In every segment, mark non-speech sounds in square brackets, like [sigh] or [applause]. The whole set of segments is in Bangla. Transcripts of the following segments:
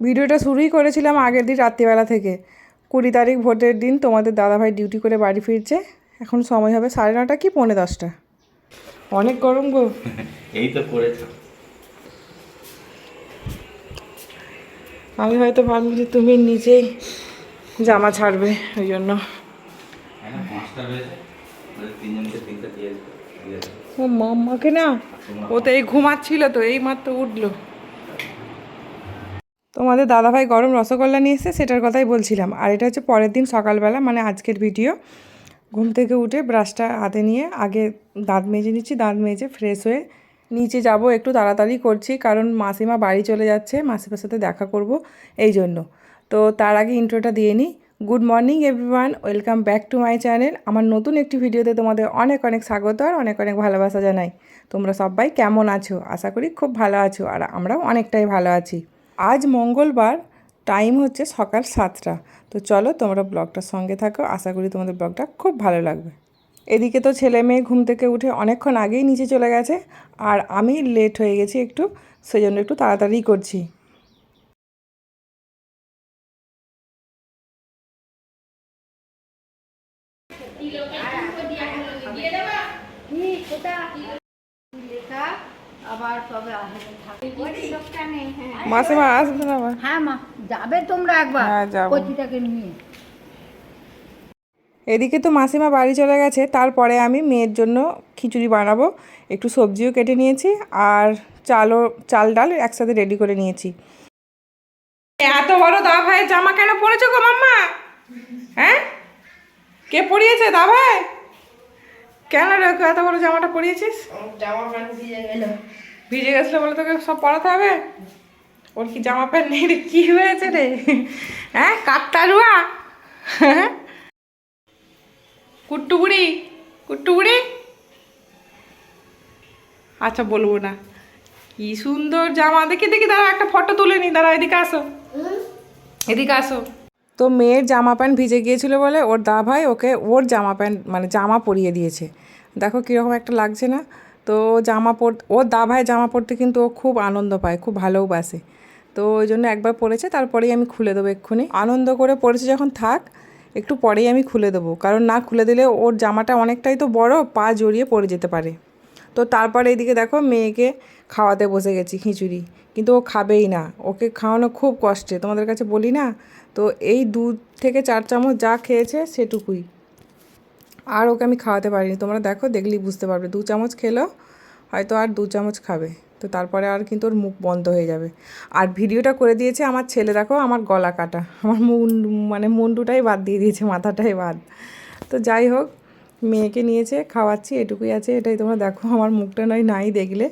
ভিডিওটা শুরুই করেছিলাম আগের দিন রাত্রিবেলা থেকে। কুড়ি তারিখ ভোটের দিন তোমাদের দাদাভাই ডিউটি করে বাড়ি ফিরছে। এখন সময় হবে সাড়ে নটা কি পৌনে দশটা। অনেক গরম গো। [laughs] এই তো করেছ। আমি হয়তো ভাবলাম যে তুমি নিজেই জামা ছাড়বে ওই জন্য। দিতো। ও মাম্মাকে না? ও তো এই ঘুমাচ্ছিল তো এই মাত্র উঠল। তোমাদের দাদাভাই গরম রসগোল্লা নিয়ে এসেছে, সেটার কথাই বলছিলাম। আর এটা হচ্ছে পরের দিন সকালবেলা মানে আজকের ভিডিও। ঘুম থেকে উঠে ব্রাশটা হাতে নিয়ে আগে দাঁত মেজে নিচ্ছি, দাঁত মেজে ফ্রেশ হয়ে নিচে যাব, একটু তাড়াতাড়ি করছি, কারণ মাসিমা বাড়ি চলে যাচ্ছে, মাসিমার সাথে দেখা করব এই জন্য। তো তার আগে ইন্ট্রোটা দিয়ে নিই। Good morning everyone welcome back to my channel আমার নতুন একটি ভিডিওতে তোমাদের অনেক অনেক স্বাগত আর অনেক অনেক ভালোবাসা জানাই। তোমরা সবাই কেমন আছো? আশা করি খুব ভালো আছো, আর আমরাও অনেকটাই ভালো আছি। আজ মঙ্গলবার টাইম হচ্ছে সকাল সাতটা। তো চলো তোমরা ব্লগটার সঙ্গে থাকো, আশা করি তোমাদের ব্লগটা খুব ভালো লাগবে। এদিকে তো ছেলে মেয়ে ঘুম থেকে উঠে অনেকক্ষণ আগেই নিচে চলে গেছে, আর আমি লেট হয়ে গেছি একটু সেই জন্য একটু তাড়াতাড়ি করছি। তবে আসবে? থাকে লোকটা হ্যাঁ। মাসে মা না হ্যাঁ মা যাবে তোমরা একবার। হ্যাঁ, যাব। কচিটাকে নিয়ে। এদিকে তো মাসিমা বাড়ি চলে গেছে তারপরে আমি মেয়ের জন্য খিচুড়ি বানাবো। একটু সবজিও কেটে নিয়েছি আর চালও চাল ডাল একসাথে রেডি করে নিয়েছি। এত বড় দা ভাইয়ের জামা কেন পরেছো গো মাম্মা? হ্যাঁ? কে পরিয়েছে দা ভাই? কেন রে এত বড় জামাটা পরিয়েছিস? জামা প্যান্ট দিয়ে গেল। ভিজে গেছিল বলে তোকে সব পরাতে হবে? ওর কি জামা প্যান্ট নেই রে? কি হয়েছে রে? হ্যাঁ কাকতারুয়া হ্যাঁ কুট্টুবুড়ি কুট্টুবুড়ি? আচ্ছা বলব না। কি সুন্দর জামা। দেখি দেখি দাঁড়া একটা ফটো তুলে নি। দাঁড়া এদিকে আসো। এদিকে আসো। তো মেয়ের জামা প্যান্ট ভিজে গিয়েছিল বলে ওর দা ভাই ওকে ওর জামা প্যান্ট মানে জামা পরিয়ে দিয়েছে। দেখো কীরকম একটা লাগছে না? তো জামা পর, ওর দা ভাই জামা পরতে কিন্তু ও খুব আনন্দ পায়, খুব ভালোবাসে তো ওই জন্য একবার পরেছে, তারপরেই আমি খুলে দেবো এক্ষুনি। আনন্দ করে পরেছে যখন থাক, একটু পরেই আমি খুলে দেবো। কারণ না খুলে দিলে ওর জামাটা অনেকটাই তো বড়, পা জড়িয়ে পড়ে যেতে পারে। তো তারপরে এইদিকে দেখো মেয়েকে খাওয়াতে বসে গেছি খিচুড়ি। কিন্তু ও খাবেই না। ওকে খাওয়ানো খুব কষ্টে। তোমাদের কাছে বলি না তো এই দু থেকে চার চামচ যা খেয়েছে সেটুকুই। আর ওকে আমি খাওয়াতে পারিনি। তোমরা দেখো, দেখলেই বুঝতে পারবে। দু চামচ খেলো, হয়তো আর দু চামচ খাবে। তো তারপরে আর কিন্তু ওর মুখ বন্ধ হয়ে যাবে। আর ভিডিওটা করে দিয়েছে আমার ছেলে, দেখো, আমার গলা কাটা। আমার মুন্ডু মানে মুন্ডুটাই বাদ দিয়ে দিয়েছে, মাথাটাই বাদ। তো যাই হোক, মেয়েকে নিয়েছে, খাওয়াচ্ছি, এটুকুই আছে, এটাই তোমরা দেখো। আমার মুখটা নয়, নাই দেখলে।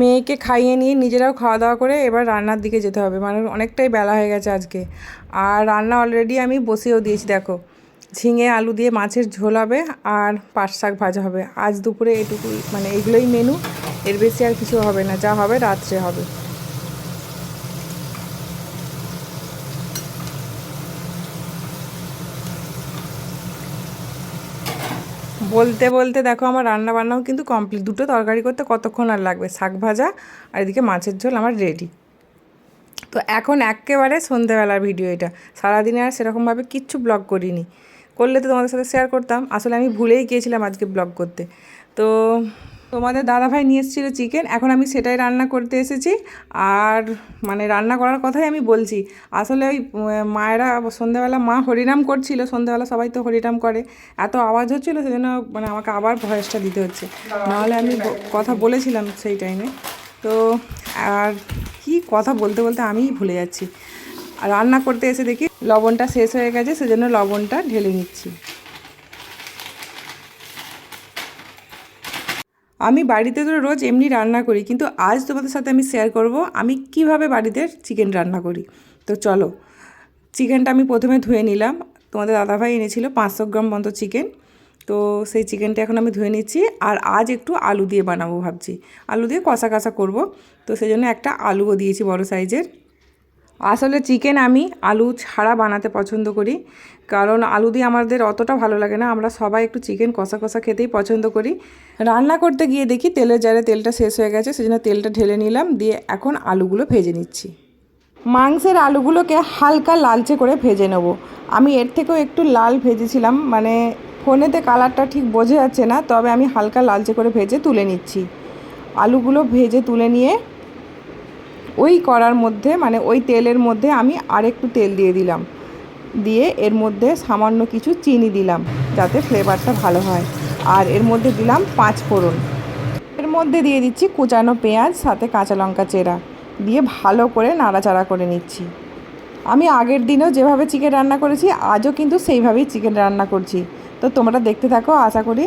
মেয়েকে খাইয়ে নিয়ে নিজেরাও খাওয়া দাওয়া করে এবার রান্নার দিকে যেতে হবে। মানে অনেকটাই বেলা হয়ে গেছে আজকে। আর রান্না অলরেডি আমি বসিয়েও দিয়েছি, দেখো। ঝিঙে, আলু দিয়ে মাছের ঝোল হবে আর পাট শাক ভাজা হবে। আজ দুপুরে এটুকুই মানে এগুলোই মেনু এর বেশি আর কিছু হবে না। যা হবে রাত্রে হবে। বলতে বলতে দেখো আমার রান্না বান্নাও কিন্তু কমপ্লিট দুটো তরকারি করতে কতক্ষণ আর লাগবে? শাক ভাজা আর এদিকে মাছের ঝোল আমার রেডি তো এখন একেবারে সন্ধ্যেবেলার ভিডিও এটা। সারাদিনে আর সেরকমভাবে কিচ্ছু ব্লগ করিনি। করলে তো তোমাদের সাথে শেয়ার করতাম। আসলে আমি ভুলেই গিয়েছিলাম আজকে ব্লগ করতে। তো তোমাদের দাদাভাই নিয়ে এসেছিল চিকেন এখন আমি সেটাই রান্না করতে এসেছি। আর মানে রান্না করার কথাই আমি বলছি। আসলে ওই মায়েরা সন্ধ্যাবেলা, মা হরিনাম করছিল, সন্ধ্যাবেলা সবাই তো হরিনাম করে। এত আওয়াজ হচ্ছিল, সেজন্য মানে আমাকে আবার ভয়েসটা দিতে হচ্ছে। নাহলে আমি কথা বলেছিলাম সেই টাইমে তো আর কি কথা বলতে বলতে আমিই ভুলে যাচ্ছি। রান্না করতে এসে দেখি লবণটা শেষ হয়ে গেছে, সেজন্য লবণটা ঢেলে নিচ্ছি। আমি বাড়িতে তো রোজ এমনি রান্না করি, কিন্তু আজ তোমাদের সাথে আমি শেয়ার করব আমি কীভাবে বাড়িতে চিকেন রান্না করি। তো চলো চিকেনটা আমি প্রথমে ধুয়ে নিলাম। তোমাদের দাদাভাই এনেছিল পাঁচশো গ্রাম মতো চিকেন তো সেই চিকেনটা এখন আমি ধুয়ে নিচ্ছি, আর আজ একটু আলু দিয়ে বানাবো ভাবছি। আলু দিয়ে কষা কষা করব। তো সেই জন্য একটা আলুও দিয়েছি বড় সাইজের আসলে চিকেন আমি আলু ছাড়া বানাতে পছন্দ করি। কারণ আলু দিয়ে আমাদের অতটা ভালো লাগে না। আমরা সবাই একটু চিকেন কষা কষা খেতেই পছন্দ করি। রান্না করতে গিয়ে দেখি তেলের জারে তেলটা শেষ হয়ে গেছে, সেজন্য তেলটা ঢেলে নিলাম, দিয়ে এখন আলুগুলো ভেজে নিচ্ছি। মাংসের আলুগুলোকে হালকা লালচে করে ভেজে নেব। আমি এর থেকেও একটু লাল ভেজেছিলাম মানে ফোনেতে কালারটা ঠিক বোঝা যাচ্ছে না, তবে আমি হালকা লালচে করে ভেজে তুলে নিচ্ছি। আলুগুলো ভেজে তুলে নিয়ে ওই কড়ার মধ্যে মানে ওই তেলের মধ্যে আমি আরেকটু তেল দিয়ে দিলাম। দিয়ে এর মধ্যে সামান্য কিছু চিনি দিলাম, যাতে ফ্লেভারটা ভালো হয়। আর এর মধ্যে দিলাম পাঁচ ফোড়ন। এর মধ্যে দিয়ে দিচ্ছি কুচানো পেঁয়াজ, সাথে কাঁচা লঙ্কা চেরা। দিয়ে ভালো করে নাড়াচাড়া করে নিচ্ছি। আমি আগের দিনও যেভাবে চিকেন রান্না করেছি, আজও কিন্তু সেইভাবেই চিকেন রান্না করছি। তো তোমরা দেখতে থাকো, আশা করি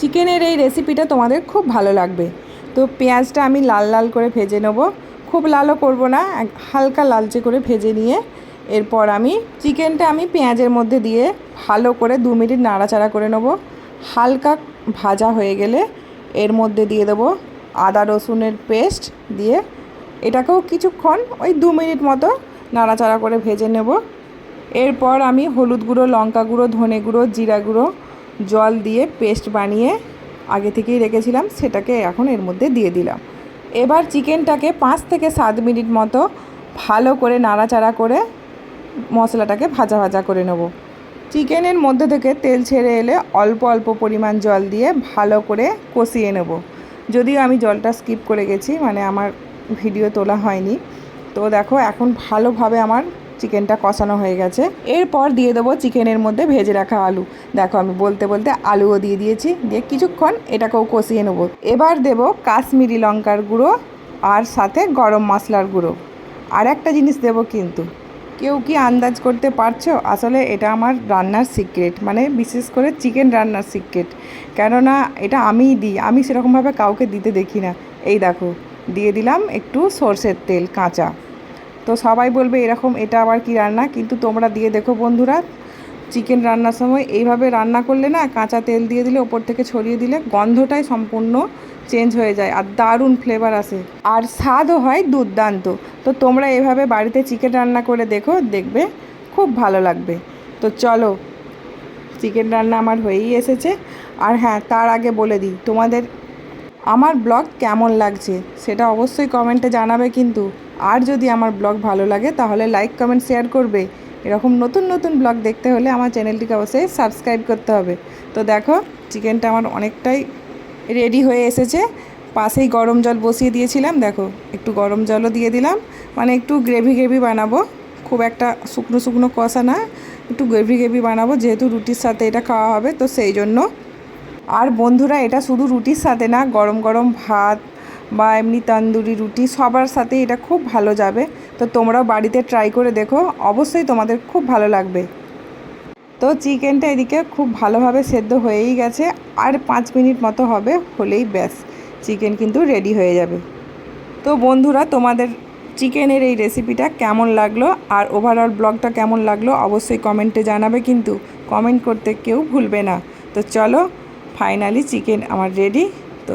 চিকেনের এই রেসিপিটা তোমাদের খুব ভালো লাগবে। তো পেঁয়াজটা আমি লাল লাল করে ভেজে নেব। খুব লালও করব না হালকা লালচে করে ভেজে নিয়ে এরপর আমি চিকেনটা আমি পেঁয়াজের মধ্যে দিয়ে ভালো করে দু মিনিট নাড়াচাড়া করে নেব। হালকা ভাজা হয়ে গেলে এর মধ্যে দিয়ে দেবো আদা রসুনের পেস্ট দিয়ে এটাকেও কিছুক্ষণ ওই দু মিনিট মতো নাড়াচাড়া করে ভেজে নেব। এরপর আমি হলুদ গুঁড়ো, লঙ্কা গুঁড়ো, ধনে গুঁড়ো, জিরা গুঁড়ো, জল দিয়ে পেস্ট বানিয়ে আগে থেকেই রেখেছিলাম, সেটাকে এখন এর মধ্যে দিয়ে দিলাম। এবার চিকেনটাকে পাঁচ থেকে সাত মিনিট মতো ভালো করে নাড়াচাড়া করে মশলাটাকে ভাজা ভাজা করে নেব। চিকেনের মধ্যে থেকে তেল ছেড়ে এলে অল্প অল্প পরিমাণ জল দিয়ে ভালো করে কষিয়ে নেব। যদিও আমি জলটা স্কিপ করে গেছি মানে আমার ভিডিও তোলা হয়নি। তো দেখো, এখন ভালোভাবে আমার চিকেনটা কষানো হয়ে গেছে। এরপর দিয়ে দেবো চিকেনের মধ্যে ভেজে রাখা আলু। দেখো, আমি বলতে বলতে আলুও দিয়ে দিয়েছি। দিয়ে কিছুক্ষণ এটাকেও কষিয়ে নেব। এবার দেব কাশ্মীরি লঙ্কার গুঁড়ো আর সাথে গরম মশলার গুঁড়ো। আর একটা জিনিস দেবো কিন্তু, কেউ কি আন্দাজ করতে পারছ? আসলে এটা আমার রান্নার সিক্রেট মানে বিশেষ করে চিকেন রান্নার সিক্রেট। কেননা এটা আমিই দিই, আমি সেরকমভাবে কাউকে দিতে দেখি না। এই দেখো, দিয়ে দিলাম একটু সর্ষের তেল, কাঁচা। তো সবাই বলবে এরকম, এটা আবার কি রান্না? কিন্তু তোমরা দিয়ে দেখো বন্ধুরা চিকেন রান্নার সময় এইভাবে রান্না করলে না কাঁচা তেল দিয়ে দিলে, ওপর থেকে ছড়িয়ে দিলে গন্ধটাই সম্পূর্ণ চেঞ্জ হয়ে যায় আর দারুণ ফ্লেভার আসে। আর স্বাদও হয় দুর্দান্ত। তো তোমরা এভাবে বাড়িতে চিকেন রান্না করে দেখো, দেখবে খুব ভালো লাগবে। তো চলো চিকেন রান্না আমার হয়েই এসেছে। আর হ্যাঁ তার আগে বলে দিই, তোমাদের আমার ব্লগ কেমন লাগছে সেটা অবশ্যই কমেন্টে জানাবে কিন্তু। আর যদি আমার ব্লগ ভালো লাগে, তাহলে লাইক কমেন্ট শেয়ার করবে। এরকম নতুন নতুন ব্লগ দেখতে হলে আমার চ্যানেলটিকে অবশ্যই সাবস্ক্রাইব করতে হবে। তো দেখো চিকেনটা আমার অনেকটাই রেডি হয়ে এসেছে। পাশেই গরম জল বসিয়ে দিয়েছিলাম। দেখো, একটু গরম জলও দিয়ে দিলাম। মানে একটু গ্রেভি গ্রেভি বানাবো। খুব একটা শুকনো শুকনো কষা না, একটু গ্রেভি গ্রেভি বানাবো, যেহেতু রুটির সাথে এটা খাওয়া হবে, তো সেই জন্য। আর বন্ধুরা, এটা শুধু রুটির সাথে না, গরম গরম ভাত বা এমনি তন্দুরি রুটি, সবার সাথে এটা খুব ভালো যাবে। তো তোমরাও বাড়িতে ট্রাই করে দেখো, অবশ্যই তোমাদের খুব ভালো লাগবে। তো চিকেনটা এদিকে খুব ভালোভাবে সেদ্ধ হয়েই গেছে, আর পাঁচ মিনিট মতো হবে, হলেই ব্যাস, চিকেন কিন্তু রেডি হয়ে যাবে। তো বন্ধুরা, তোমাদের চিকেনের এই রেসিপিটা কেমন লাগল, আর ওভারঅল ব্লগটা কেমন লাগল, অবশ্যই কমেন্টে জানাবে কিন্তু কমেন্ট করতে কেউ ভুলবে না। তো চলো ফাইনালি চিকেন আমার রেডি তো